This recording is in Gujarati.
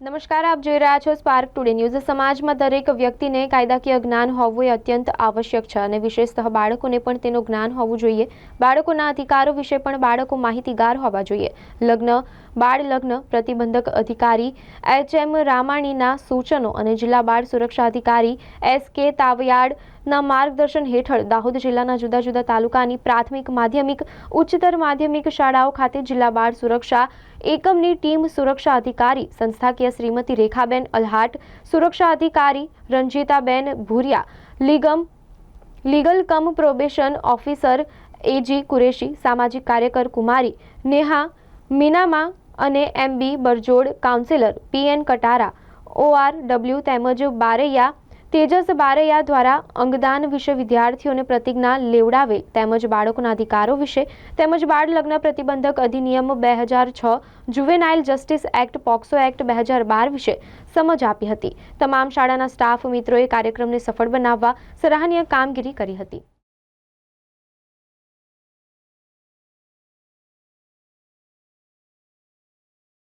નમસ્કાર, આપ જોઈ રહ્યા છો સ્પાર્ક ટુડે ન્યૂઝ સમાજમાં દરેક વ્યક્તિને કાયદાકીય જ્ઞાન હોવું એ અત્યંત આવશ્યક છે અને વિશેષતઃ બાળકોને પણ તેનું જ્ઞાન હોવું જોઈએ. બાળકોના અધિકારો વિશે પણ બાળકો માહિતીગાર હોવા જોઈએ. લગ્ન બાળ લગ્ન પ્રતિબંધક અધિકારી એચ એમ રામાણીના સૂચનો અને જિલ્લા બાળ સુરક્ષા અધિકારી એસ કે તાવયાડના માર્ગદર્શન હેઠળ દાહોદ જિલ્લાના જુદા જુદા તાલુકાની પ્રાથમિક, માધ્યમિક, ઉચ્ચતર માધ્યમિક શાળાઓ ખાતે જિલ્લા બાળ સુરક્ષા એકમની ટીમ સુરક્ષા અધિકારી સંસ્થાકીય શ્રીમતી રેખાબેન અલ્હાટ, સુરક્ષા અધિકારી Ranjitaben Bhuriya, લીગમ, legal cum probation officer A G Qureshi, સામાજિક કાર્યકર કુમારી, નેહા, મીનામા અને M B Barjod, councillor PN Katara OR W તેમજ બારૈયા તેજસ બારૈયા દ્વારા અંગદાન વિશે વિદ્યાર્થીઓને પ્રતિજ્ઞા લેવડાવે તેમજ બાળકોના અધિકારો વિશે તેમજ બાળ લગ્ન પ્રતિબંધક અધિનિયમ બે હજાર છ juvenile justice act POCSO act બે હજાર બાર વિશે સમજ આપી હતી. તમામ શાળાના સ્ટાફ મિત્રોએ કાર્યક્રમને સફળ બનાવવા સરાહનીય કામગીરી કરી હતી.